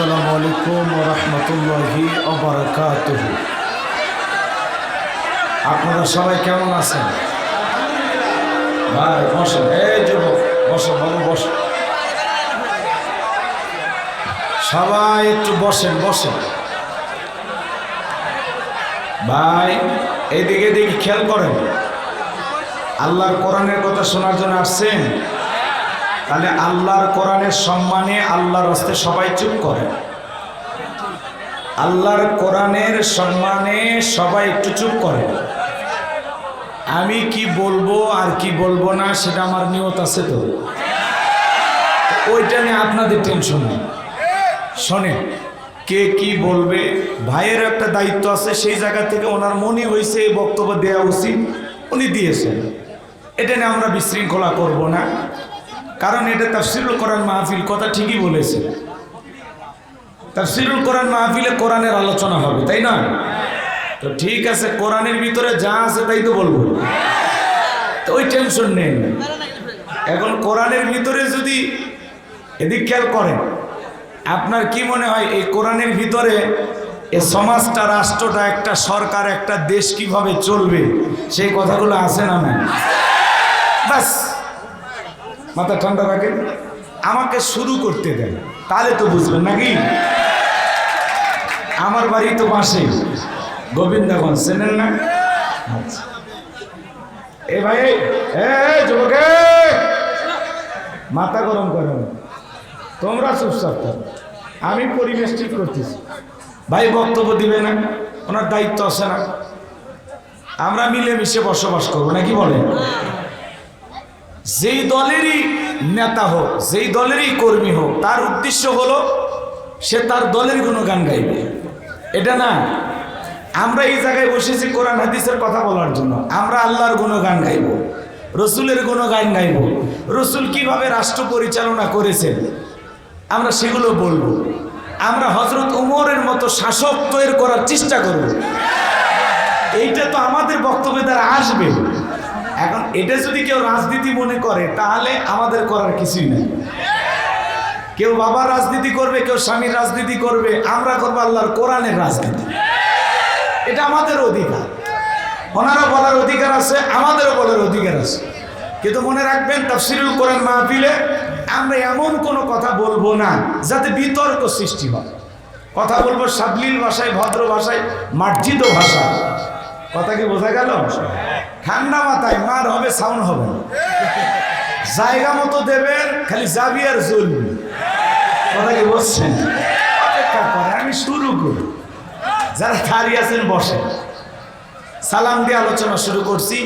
আসসালামু আলাইকুম রহমতুল্লাহি আপনারা সবাই কেমন আছেন? ভাই, বসেন। এই যুবক বসো বাবু বসো সবাই একটু বসেন বসেন। ভাই এইদিকে দিকে খেয়াল করেন। আল্লাহর কোরআনের কথা শোনার জন্য আসছেন? তাহলে আল্লাহর কোরআনের সম্মানে আল্লাহর হস্তে সবাই চুপ করে। আল্লাহর কোরআনের সম্মানে সবাই একটু চুপ করে। আমি কি বলব আর কি বলব না সেটা আমার নিয়ত আছে তো। ওইটা নিয়ে আপনাদের টেনশন নেই। শোনে কে কি বলবে? ভাইয়ের একটা দায়িত্ব আছে, সেই জায়গা থেকে ওনার মনে হয়েছে এই বক্তব্য দেওয়া উচিত, উনি দিয়েছেন। এটা নিয়ে আমরা বিশৃঙ্খলা করব না। কারণ এটা তাফসিরুল কোরআন মাহফিল, কথা ঠিকই বলেছে। তাফসিরুল কোরআন মাহফিলে কোরআনের আলোচনা হবে, তাই না? তো ঠিক আছে, কোরআনের ভিতরে যা আছে তাই তো বলব। তো ওই টেনশন নেই। এখন কোরআনের ভিতরে যদি এদিক খেয়াল করেন, আপনার কি মনে হয় এই কোরআনের ভিতরে এ সমাজটা, রাষ্ট্রটা, একটা সরকার, একটা দেশ কীভাবে চলবে, সেই কথাগুলো আছে না না বাস। মাথা ঠান্ডা রাখেন। আমাকে শুরু করতে দেন, তাহলে তো বুঝবেন নাকি? আমার বাড়ি তো বাসে গোবিন্দাগঞ্জ, চেনেন না? আচ্ছা। এ ভাই, এ যুবক! মাথা গরম করো না। তোমরা চুপচাপ থাকো। আমি পরিবেশ ঠিক করতেছি। ভাই, বক্তব্য দিবে না, ওনার দায়িত্ব আছে না। আমরা মিলেমিশে বসবাস করব, নাকি বলেন? যেই দলেরই নেতা হোক, যেই দলেরই কর্মী হোক, তার উদ্দেশ্য হলো সে তার দলের কোনো গান গাইবে। এটা না, আমরা এই জায়গায় বসেছি কোরআন, হাদিসের কথা বলার জন্য। আমরা আল্লাহর কোনো গান গাইব, রসুলের কোনো গান গাইব। রসুল কীভাবে রাষ্ট্র পরিচালনা করেছেন, আমরা সেগুলো বলব। আমরা হজরত উমরের মতো শাসক তৈরি করার চেষ্টা করব। এইটা তো আমাদের বক্তব্যে দ্বারা আসবে। এখন এটা যদি কেউ রাজনীতি মনে করে, তাহলে আমাদের করার কিছুই নেই। কেউ বাবার রাজনীতি করবে, কেউ স্বামীর রাজনীতি করবে, আমরা করব আল্লাহর কোরআনের রাজনীতি। এটা আমাদের অধিকার। ওনারা বলার অধিকার আছে, আমাদেরও বলার অধিকার আছে। কিন্তু মনে রাখবেন, তাফসিরুল কোরআন মাহফিলে আমরা এমন কোনো কথা বলব না, যাতে বিতর্ক সৃষ্টি হয়। কথা বলব সাবলীল ভাষায়, ভদ্র ভাষায়, মার্জিত ভাষা কথা কি বোঝা গেল? ঠান্ডা মাথায় মার হবে সাউন্ড হবে জায়গা মতো দেবেন, খালি যাবি আর জ্বলবি। কথা কি অপেক্ষা করে আমি শুরু করি। যারা দাঁড়িয়ে আছেন বসে সালাম দিয়ে আলোচনা শুরু করছি।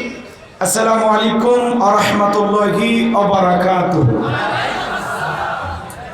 আসসালামু আলাইকুম আ রহমতুল্লাহি